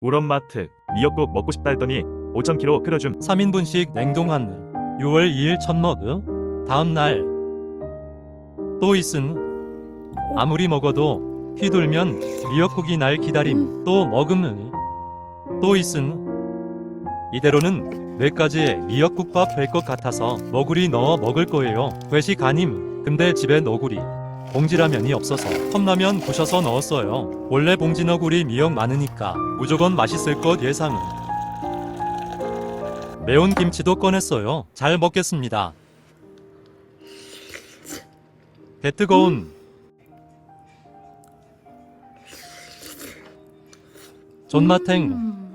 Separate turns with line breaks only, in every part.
우런마트 미역국 먹고 싶다 했더니 5,000kg 끓여줌.
3인분씩 냉동한 6월 2일 첫 먹음. 다음 날 또 있은 아무리 먹어도 휘둘면 미역국이 날 기다림. 또 먹음 또 있은 이대로는 뇌까지 미역국밥 될 것 같아서 너구리 넣어 먹을 거예요. 외식 아님. 근데 집에 너구리 봉지라면이 없어서 컵라면 부셔서 넣었어요 원래 봉지 너구리 미역 많으니까 무조건 맛있을 것 예상은 매운 김치도 꺼냈어요. 잘 먹겠습니다. 개 뜨거운 존맛탱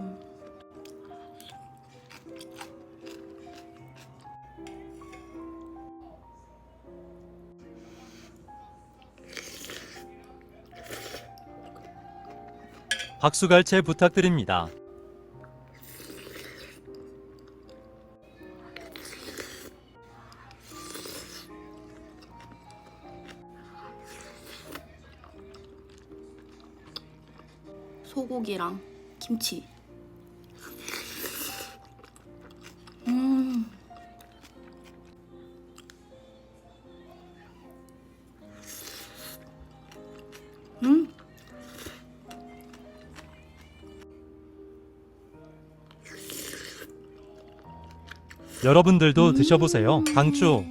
박수갈채 부탁드립니다.
소고기랑 김치.
여러분들도 드셔보세요. 강추.